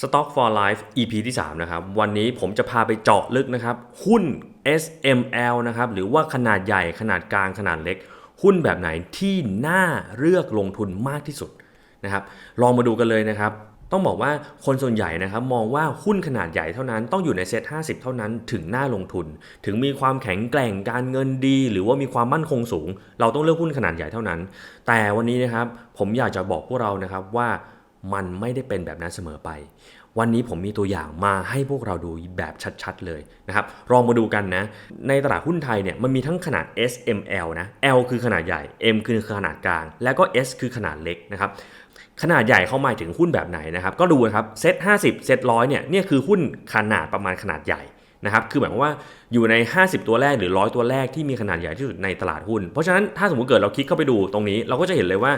Stock for Life EP ที่ 3 นะครับ วันนี้ผมจะพาไปเจาะลึกนะครับ หุ้น SML นะครับ หรือว่าขนาดใหญ่ขนาดกลางขนาดเล็ก หุ้นแบบไหนที่น่าเลือกลงทุนมากที่สุดนะครับ ลองมาดูกันเลยนะครับ ต้องบอกว่าคนส่วนใหญ่นะครับ มองว่าหุ้นขนาดใหญ่เท่านั้นต้องอยู่ในเซ็ต50 เท่านั้นถึงน่าลงทุน ถึงมีความแข็งแกร่งการเงินดี หรือว่ามีความมั่นคงสูง เราต้องเลือกหุ้นขนาดใหญ่เท่านั้น แต่วันนี้นะครับผมอยากจะบอกพวกเรานะครับว่า มันไม่ได้เป็นแบบนั้นเสมอไป วันนี้ผมมีตัวอย่างมาให้พวกเราดูแบบชัดๆเลยนะครับลองมาดูกันนะ ในตลาดหุ้นไทยเนี่ยมันมีทั้งขนาด S M L นะ L คือขนาดใหญ่ M คือขนาดกลาง แล้วก็ S คือขนาดเล็กนะครับขนาดใหญ่เขาหมายถึงหุ้นแบบไหนนะครับ ก็ดูนะครับเซ็ต50เซ็ตร้อยเนี่ยเนี่ยคือหุ้นขนาดประมาณขนาดใหญ่นะครับคือหมายความว่าอยู่ใน 50 ตัวแรกหรือร้อยตัวแรกที่มีขนาดใหญ่ที่สุดในตลาดหุ้น เพราะฉะนั้นถ้าสมมติเกิดเราคลิกเข้าไปดูตรงนี้ เราก็จะเห็นเลยว่า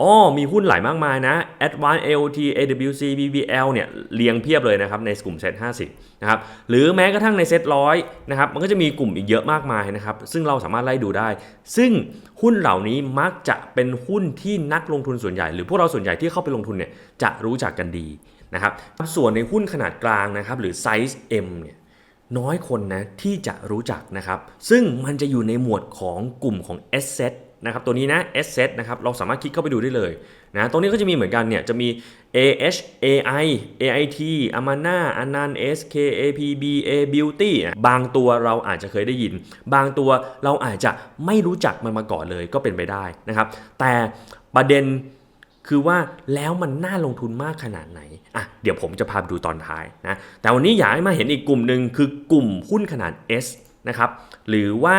อ๋อมีหุ้นหลายมากมายนะ Advanced AOT AWC BBL เนี่ยเรียงเพียบเลยนะครับในกลุ่มเซ็ต50 นะครับ หรือแม้กระทั่งในเซ็ตร้อยนะครับ มันก็จะมีกลุ่มอีกเยอะมากมายนะครับ ซึ่งเราสามารถไล่ดูได้ ซึ่งหุ้นเหล่านี้มักจะเป็นหุ้นที่นักลงทุนส่วนใหญ่ หรือพวกเราส่วนใหญ่ที่เข้าไปลงทุนเนี่ยจะรู้จักกันดีนะครับ ส่วนในหุ้นขนาดกลางนะครับ หรือไซส์ M เนี่ยน้อยคนนะที่จะรู้จักนะครับ ซึ่งมันจะอยู่ในหมวดของกลุ่มของ asset นะครับตัวนี้นะ asset นะครับเราสามารถคลิกเข้าไปดูได้เลยนะตรงนี้ก็จะมีเหมือนกันเนี่ยจะมี AH AI AIT Amana Anan SK APB A Beauty บางตัวเราอาจจะเคยได้ยิน บางตัวเราอาจจะไม่รู้จักมันมาก่อนเลยก็เป็นไปได้นะครับ แต่ประเด็นคือว่าแล้วมันน่าลงทุนมากขนาดไหน อะ เดี๋ยวผมจะพาไปดูตอนท้ายนะ แต่วันนี้อยากให้มาเห็นอีกกลุ่มหนึ่งคือกลุ่มหุ้นขนาด S นะครับ หรือว่า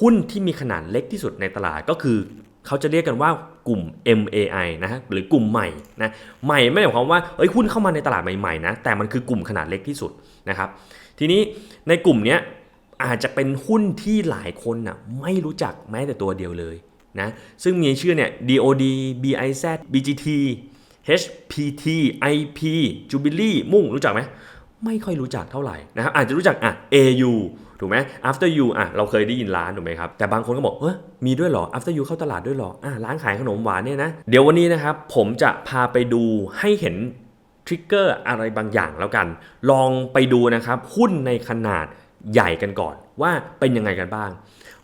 หุ้นที่มีขนาดเล็กที่สุดในตลาดก็คือ เขาจะเรียกกันว่ากลุ่ม MAI นะฮะหรือกลุ่มใหม่นะใหม่ไม่ได้หมายความว่าเอ้ยหุ้นเข้ามาในตลาดใหม่ๆนะแต่มันคือกลุ่มขนาดเล็กที่สุดนะครับทีนี้ในกลุ่มเนี้ยอาจจะเป็นหุ้นที่หลายคนนะไม่รู้จักแม้แต่ตัวเดียวเลยนะซึ่งมีชื่อเนี่ย DOD BIZ BGT HPT IP Jubilee มุ่งรู้จักไหม ไม่ค่อยรู้จักเท่าไหร่นะครับอาจจะรู้จักอะ AU ถูกไหม after you อะเราเคยได้ยินร้านถูกไหมครับ แต่บางคนก็บอกเฮ้ยมีด้วยเหรอ after you เข้าตลาดด้วยเหรออะร้านขายขนมหวานเนี่ยนะ เดี๋ยววันนี้นะครับ ผมจะพาไปดูให้เห็นทริกเกอร์อะไรบางอย่างแล้วกัน ลองไปดูนะครับ หุ้นในขนาด ใหญ่กันก่อนว่าเป็นยังไงกันบ้าง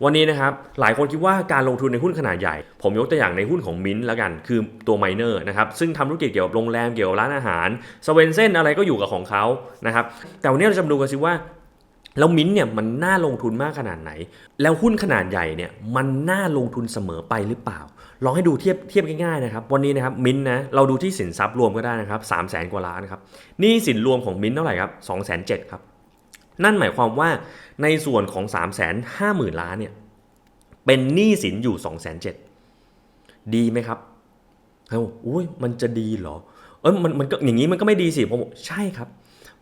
วันนี้นะครับหลายคนคิดว่าการลงทุนในหุ้นขนาดใหญ่ ผมยกตัวอย่างในหุ้นของมิ้นแล้วกัน คือตัวไมเนอร์นะครับซึ่งทำธุรกิจเกี่ยวกับโรงแรมเกี่ยวกับร้านอาหารสเวนเซนอะไรก็อยู่กับของเขานะครับแต่วันนี้เราจะมาดูกันสิว่าแล้วมิ้นท์เนี่ยมันน่าลงทุนมากขนาดไหน แล้วหุ้นขนาดใหญ่เนี่ยมันน่าลงทุนเสมอไปหรือเปล่า ลองให้ดูเทียบเทียบง่ายๆนะครับ วันนี้นะครับมิ้นท์นะเราดูที่สินทรัพย์รวมก็ได้นะครับสามแสนกว่าล้านครับนี่สินรวมของมิ้นท์เท่าไหร่ครับสองแสนเจ็ดครับ นั่นหมายความว่าในส่วนของ3ามแสนห้าหมื่นล้านเนี่ยเป็นหนี้สินอยู่2องแสนเจ็ดดีไหมครับเฮ้ยอุ้ยมันจะดีเหรอ เออมันมันก็อย่างนี้มันก็ไม่ดีสิผมบอกใช่ครับ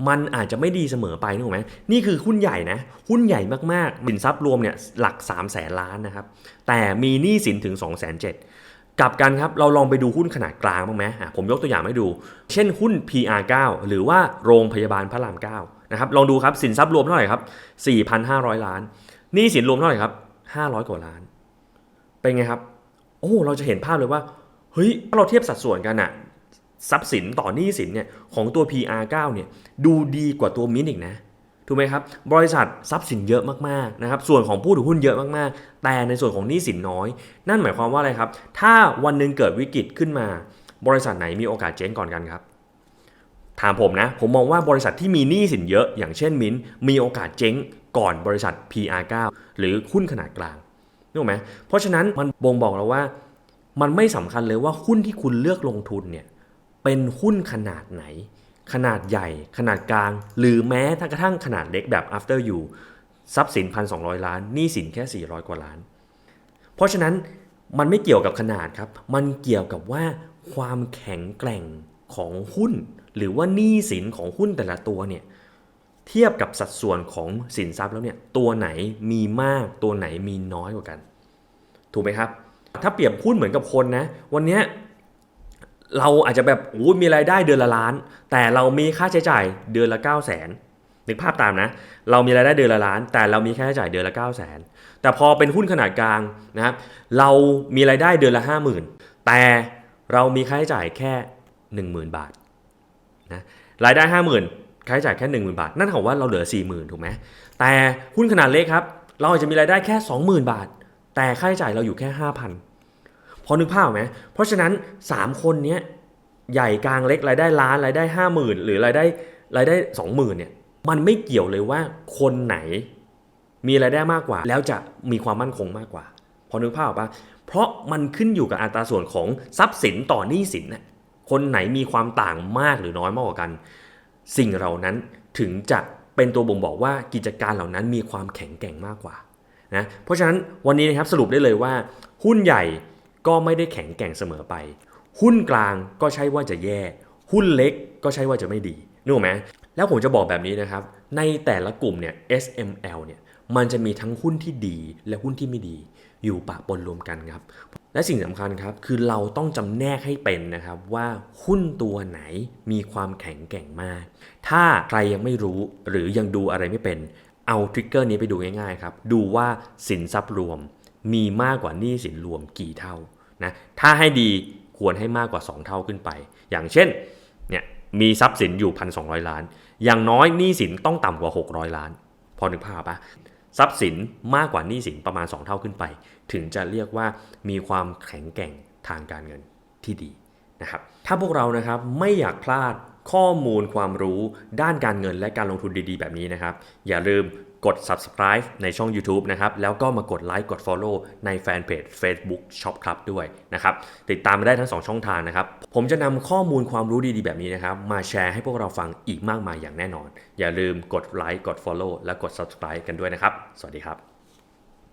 มันอาจจะไม่ดีเสมอไปนึกออกไหมนี่คือหุ้นใหญ่นะ หุ้นใหญ่มากๆสินทรัพย์รวมเนี่ยหลัก 3 0 0แสนล้านนะครับ แต่มีหนี้สินถึง 2 7 0 0 0กลับกันครับ เราลองไปดูหุ้นขนาดกลางบ้างไหมอะผมยกตัวอย่างให้ดู เช่นหุ้น PR9 หรือว่าโรงพยาบาลพระราม 9 นะครับลองดูครับสินทรัพย์รวมเท่าไหร่ครับ 4,500 ล้านหนี้สินรวมเท่าไหร่ครับ 500 กว่าล้าน เป็นไงครับ โอ้เราจะเห็นภาพเลยว่าเฮ้ยถ้าเราเทียบสัดส่วนกันอะทรัพย์สินต่อหนี้สินเนี่ยของตัว PR9 เนี่ยดูดีกว่าตัวมินอีกนะถูกไหมครับบริษัททรัพย์สินเยอะมากๆนะครับส่วนของผู้ถือหุ้นเยอะมากๆ แต่ในส่วนของหนี้สินน้อย นั่นหมายความว่าอะไรครับ ถ้าวันหนึ่งเกิดวิกฤตขึ้นมา บริษัทไหนมีโอกาสเจ๊งก่อนกันครับ ถามผมนะ ผมมองว่าบริษัทที่มีหนี้สินเยอะ อย่างเช่นมินมีโอกาสเจ๊งก่อนบริษัท PR9 หรือหุ้นขนาดกลางนึกไหมเพราะฉะนั้นมันบ่งบอกเราว่า มันไม่สำคัญเลยว่าหุ้นที่คุณเลือกลงทุนเนี่ยเป็นหุ้นขนาดไหน ขนาดใหญ่ ขนาดกลาง หรือแม้กระทั่งขนาดเล็กแบบ after you ทรัพย์สิน 1,200 ล้านหนี้สินแค่ 400 กว่าล้าน เพราะฉะนั้นมันไม่เกี่ยวกับขนาดครับ มันเกี่ยวกับว่าความแข็งแกร่งของหุ้น หรือว่าหนี้สินของหุ้นแต่ละตัวเนี่ยเทียบกับสัดส่วนของสินทรัพย์แล้วเนี่ยตัวไหนมีมากตัวไหนมีน้อยกว่ากัน ถูกไหมครับ ถ้าเปรียบหุ้นเหมือนกับคนนะ วันนี้เราอาจจะแบบโอ้มีรายได้เดือนละล้าน แต่เรามีค่าใช้จ่ายเดือนละ 9 0 0 0 0นนึกภาพตามนะ เรามีรายได้เดือนละล้าน แต่เรามีค่าใช้จ่ายเดือนละ9 0 0 0 0นแต่พอเป็นหุ้นขนาดกลางนะครับเรามีรายได้เดือนละ 50,000 แต่เรามีค่าใช้จ่ายแค่ 10,000 บาท นะรายได้ 50,000ค่าใช้จ่ายแค่ 10,000 บาท นั่นเท่ากับว่าเราเหลือ 40,000 ถูกไหมแต่หุ้นขนาดเล็กครับ เราอาจจะมีรายได้แค่ 20,000 บาท แต่ค่าใช้จ่ายเราอยู่แค่ 5,000 พอนึกภาพไหมเพราะฉะนั้น 3 คนนี้ใหญ่กลางเล็กรายได้ล้านรายได้ 50,000 หรือรายได้รายได้ 20,000เนี่ยมันไม่เกี่ยวเลยว่าคนไหนมีรายได้มากกว่า แล้วจะมีความมั่นคงมากกว่า พอนึกภาพออกปะเพราะมันขึ้นอยู่กับอัตราส่วนของทรัพย์สินต่อหนี้สินนะ คนไหนมีความต่างมากหรือน้อยมากกว่ากัน สิ่งเหล่านั้นถึงจะเป็นตัวบ่งบอกว่ากิจการเหล่านั้นมีความแข็งแกร่งมากกว่านะเพราะฉะนั้นวันนี้นะครับสรุปได้เลยว่า หุ้นใหญ่ก็ไม่ได้แข็งแกร่งเสมอไป หุ้นกลางก็ใช่ว่าจะแย่ หุ้นเล็กก็ใช่ว่าจะไม่ดีนึกออกไหมแล้วผมจะบอกแบบนี้นะครับ ในแต่ละกลุ่มเนี่ย SML เนี่ยมันจะมีทั้งหุ้นที่ดีและหุ้นที่ไม่ดี อยู่ปะปนรวมกันครับ และสิ่งสำคัญครับคือเราต้องจำแนกให้เป็นนะครับว่าหุ้นตัวไหนมีความแข็งแกร่งมาก ถ้าใครยังไม่รู้หรือยังดูอะไรไม่เป็น เอาทริกเกอร์นี้ไปดูง่ายๆครับดูว่าสินทรัพย์รวมมีมากกว่าหนี้สินรวมกี่เท่านะถ้าให้ดีควรให้มากกว่า 2 เท่าขึ้นไป อย่างเช่นเนี่ยมีทรัพย์สินอยู่ 1,200 ล้าน อย่างน้อยหนี้สินต้องต่ำกว่า 600 ล้าน พอนึกภาพปะ ทรัพย์สินมากกว่าหนี้สินประมาณ 2 เท่าขึ้นไป ถึงจะเรียกว่ามีความแข็งแกร่งทางการเงินที่ดีนะครับถ้าพวกเรานะครับไม่อยากพลาดข้อมูลความรู้ด้านการเงินและการลงทุนดีๆ แบบนี้นะครับ อย่าลืม กด subscribe ในช่อง YouTube นะครับ แล้วก็มากดไลค์กด follow ในแฟนเพจ Facebook Shop Club ด้วยนะครับ ติดตามได้ทั้ง 2 ช่องทางนะครับ ผมจะนำข้อมูลความรู้ดีๆ แบบนี้นะครับ มาแชร์ให้พวกเราฟังอีกมากมายอย่างแน่นอน อย่าลืมกดไลค์กด follow และกด subscribe กันด้วยนะครับ สวัสดีครับ